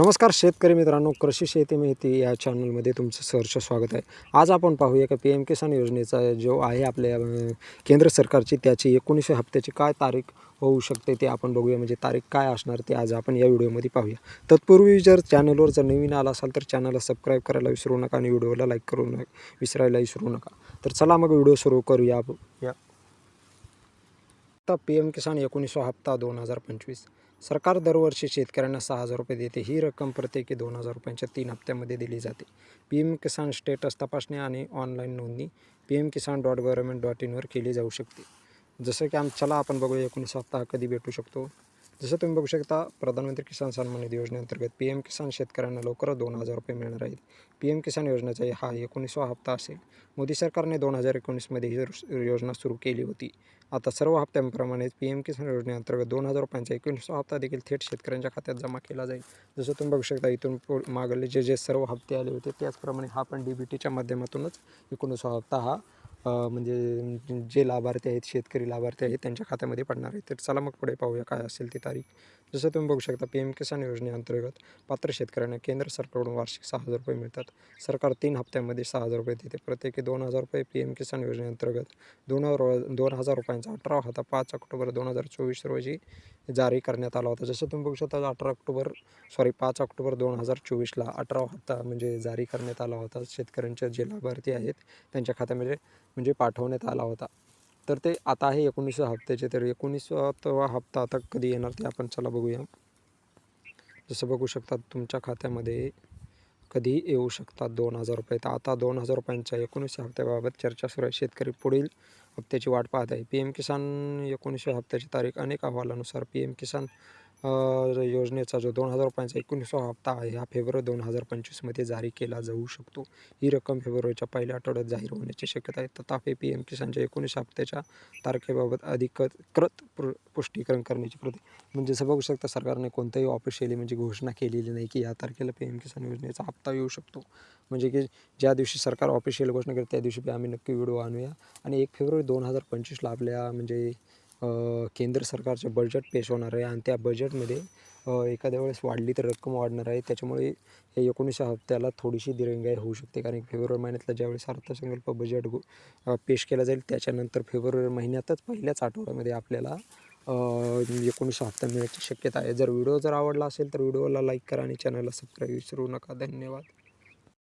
नमस्कार शेतकरी मित्रांनो कृषी शेती माहिती या चॅनलमध्ये तुमचं सहर्ष स्वागत आहे. आज आपण पाहूया का पी एम किसान योजनेचा जो आहे आपल्या केंद्र सरकारची त्याची एकोणीसशे हप्त्याची काय तारीख होऊ शकते ते आपण बघूया. म्हणजे तारीख काय असणार ते आज आपण या व्हिडिओमध्ये पाहूया. तत्पूर्वी जर चॅनलवर जर नवीन आला असाल तर चॅनलला सबस्क्राईब करायला विसरू नका आणि व्हिडिओला लाईक करू नका विसरायला विसरू नका. तर चला मग व्हिडिओ सुरू करूया. या आता पी एम किसान एकोणीसवा हप्ता दोन हजार पंचवीस. सरकार दरवर्षी शेतकऱ्यांना सहा हजार रुपये देते. ही रक्कम प्रत्येकी दोन हजार रुपयांच्या तीन हप्त्यामध्ये दिली जाते. पी एम किसान स्टेटस तपासणी आणि ऑनलाईन नोंदणी P M Kisan dot government dot इनवर केली जाऊ शकते. जसं की आम चला आपण बघूया एकोणीस हप्ता कधी भेटू शकतो? जसं तुम्ही बघू शकता प्रधानमंत्री किसान सन्मान निधी योजनेअंतर्गत पी एम किसान शेतकऱ्यांना लवकरच दोन हजार रुपये मिळणार आहेत. पी एम किसान योजनेचा हा एकोणीसवा हप्ता असेल. मोदी सरकारने दोन हजार एकोणीसमध्ये ही योजना सुरू केली होती. आता सर्व हप्त्यांप्रमाणेच पी एम किसान योजनेअंतर्गत दोन हजार रुपयांचा एकोणीसवा हप्ता देखील थेट शेतकऱ्यांच्या खात्यात जमा केला जाईल. जसं तुम्ही बघू शकता इथून पु- मागले जे जे सर्व हप्ते आले होते त्याचप्रमाणे हा पण डी बी टीच्या माध्यमातूनच एकोणीसवा हप्ता हा म्हणजे जे लाभार्थी आहेत शेतकरी लाभार्थी आहेत त्यांच्या खात्यामध्ये पडणार आहे. तर चला मग पुढे पाहूया काय असेल ती तारीख. जसं तुम्ही बघू शकता पी एम किसान योजनेअंतर्गत पात्र शेतकऱ्यांना केंद्र सरकारकडून वार्षिक सहा हजार रुपये मिळतात. सरकार तीन हप्त्यामध्ये सहा हजार रुपये देते. प्रत्येकी दोन हजार रुपये पी एम किसान योजनेअंतर्गत दोन दोन हजार रुपयांचा अठरा होता. पाच ऑक्टोबर दोन हजार चोवीस रोजी जारी करण्यात आला होता. जसं तुम्ही बघू शकता अठरा ऑक्टोबर सॉरी पाच ऑक्टोबर दोन हजार चोवीसला अठरा हप्ता म्हणजे जारी करण्यात आला होता. शेतकऱ्यांच्या जे लाभार्थी आहेत त्यांच्या खात्यामध्ये म्हणजे पाठवण्यात आला होता. तर ते आता आहे एकोणीसव्या हप्त्याचे. तर एकोणीसवा हप्ता आता कधी येणार ते आपण चला बघूया. जसं बघू शकतात तुमच्या खात्यामध्ये कधी येऊ शकतात दोन हजार रुपये. तर आता दोन हजार रुपयांच्या एकोणीसशे हप्त्याबाबत चर्चा सुरू आहे. शेतकरी पुढील हप्त्याची वाट पाहत आहे. पी एम किसान एकोणीसव्या हप्त्याची तारीख अनेक अहवालानुसार पी एम किसान योजनेचा जो दोन हजार रुपयांचा एकोणीसवा हप्ता आहे हा फेब्रुवारी दोन हजार पंचवीसमध्ये जारी केला जाऊ शकतो. ही रक्कम फेब्रुवारीच्या पहिल्या आठवड्यात जाहीर होण्याची शक्यता आहे. तथापि पी एम किसानच्या एकोणीस हप्त्याच्या तारखेबाबत अधिकृत पु पुष्टीकरण करण्याची प्रति म्हणजे जसं बघू शकता सरकारने कोणत्याही ऑफिशियली म्हणजे घोषणा केलेली नाही की या तारखेला पी एम किसान योजनेचा हप्ता येऊ शकतो. म्हणजे की ज्या दिवशी सरकार ऑफिशियल घोषणा करते त्या दिवशी आम्ही नक्की व्हिडिओ आणूया. आणि एक फेब्रुवारी दोन हजार पंचवीसला आपल्या म्हणजे केंद्र सरकारचे बजेट पेश होणार आहे आणि त्या बजेटमध्ये एखाद्या वेळेस वाढली तर रक्कम वाढणार आहे. त्याच्यामुळे हे एकोणीसशे हप्त्याला थोडीशी दिरंगाई होऊ शकते. कारण फेब्रुवारी महिन्यातला ज्यावेळेस अर्थसंकल्प बजेट गो- पेश केला जाईल त्याच्यानंतर फेब्रुवारी महिन्यातच पहिल्याच आठवड्यामध्ये आपल्याला एकोणीसशे हप्ता मिळण्याची शक्यता आहे. जर व्हिडिओ जर आवडला असेल तर व्हिडिओला लाईक करा आणि चॅनलला सबस्क्राईब विसरू नका. धन्यवाद.